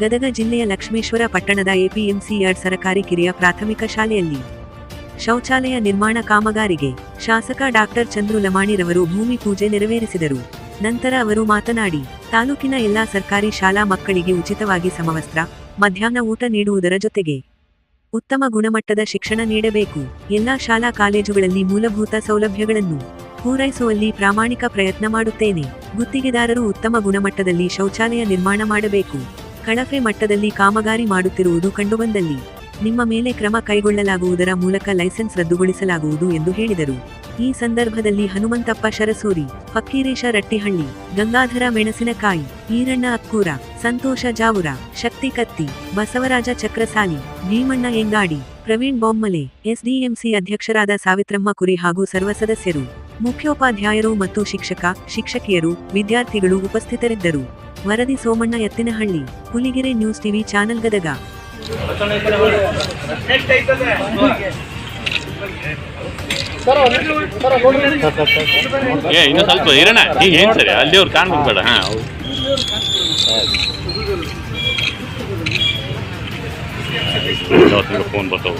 ಗದಗ ಜಿಲ್ಲೆಯ ಲಕ್ಷ್ಮೇಶ್ವರ ಪಟ್ಟಣದ APMC yard ಸರಕಾರಿ ಕಿರಿಯ ಪ್ರಾಥಮಿಕ ಶಾಲೆಯಲ್ಲಿ ಶೌಚಾಲಯ ನಿರ್ಮಾಣ ಕಾಮಗಾರಿಗೆ ಶಾಸಕ ಡಾಕ್ಟರ್ ಚಂದ್ರು ಲಮಾಣಿರವರು ಭೂಮಿ ಪೂಜೆ ನೆರವೇರಿಸಿದರು. ನಂತರ ಅವರು ಮಾತನಾಡಿ, ತಾಲೂಕಿನ ಎಲ್ಲಾ ಸರ್ಕಾರಿ ಶಾಲಾ ಮಕ್ಕಳಿಗೆ ಉಚಿತವಾಗಿ ಸಮವಸ್ತ್ರ, ಮಧ್ಯಾಹ್ನ ಊಟ ನೀಡುವುದರ ಜೊತೆಗೆ ಉತ್ತಮ ಗುಣಮಟ್ಟದ ಶಿಕ್ಷಣ ನೀಡಬೇಕು. ಎಲ್ಲಾ ಶಾಲಾ ಕಾಲೇಜುಗಳಲ್ಲಿ ಮೂಲಭೂತ ಸೌಲಭ್ಯಗಳನ್ನು ಪೂರೈಸುವಲ್ಲಿ ಪ್ರಾಮಾಣಿಕ ಪ್ರಯತ್ನ ಮಾಡುತ್ತೇನೆ. ಗುತ್ತಿಗೆದಾರರು ಉತ್ತಮ ಗುಣಮಟ್ಟದಲ್ಲಿ ಶೌಚಾಲಯ ನಿರ್ಮಾಣ ಮಾಡಬೇಕು. ಕಳಪೆ ಮಟ್ಟದಲ್ಲಿ ಕಾಮಗಾರಿ ಮಾಡುತ್ತಿರುವುದು ಕಂಡುಬಂದಲ್ಲಿ. ನಿಮ್ಮ ಮೇಲೆ ಕ್ರಮ ಕೈಗೊಳ್ಳಲಾಗುವುದರ ಮೂಲಕ ಲೈಸೆನ್ಸ್ ರದ್ದುಗೊಳಿಸಲಾಗುವುದು ಎಂದು ಹೇಳಿದರು. ಈ ಸಂದರ್ಭದಲ್ಲಿ ಹನುಮಂತಪ್ಪ ಶರಸೂರಿ ಫಕ್ಕೀರೇಶ ರಟ್ಟಿಹಳ್ಳಿ, ಗಂಗಾಧರ ಮೆಣಸಿನಕಾಯಿ, ಈರಣ್ಣ ಅಕ್ಕೂರ, ಸಂತೋಷ ಜಾವುರ, ಶಕ್ತಿ ಕತ್ತಿ, ಬಸವರಾಜ ಚಕ್ರಸಾಲಿ, ಭೀಮಣ್ಣ ಎಂಗಾಡಿ ಪ್ರವೀಣ್ ಬೊಮ್ಮಲೆ, ಎಸ್ಡಿಎಂಸಿ ಅಧ್ಯಕ್ಷರಾದ ಸಾವಿತ್ರಮ್ಮ ಕುರಿ ಹಾಗೂ ಸರ್ವ ಸದಸ್ಯರು. ಮುಖ್ಯೋಪಾಧ್ಯಾಯರು ಮತ್ತು ಶಿಕ್ಷಕ, ಶಿಕ್ಷಕಿಯರು, ವಿದ್ಯಾರ್ಥಿಗಳು ಉಪಸ್ಥಿತರಿದ್ದರು. ವರದಿ Somanna Ettinahalli Huligere news TV channel Gadag. Phone ಬರ್ತಾವೆ.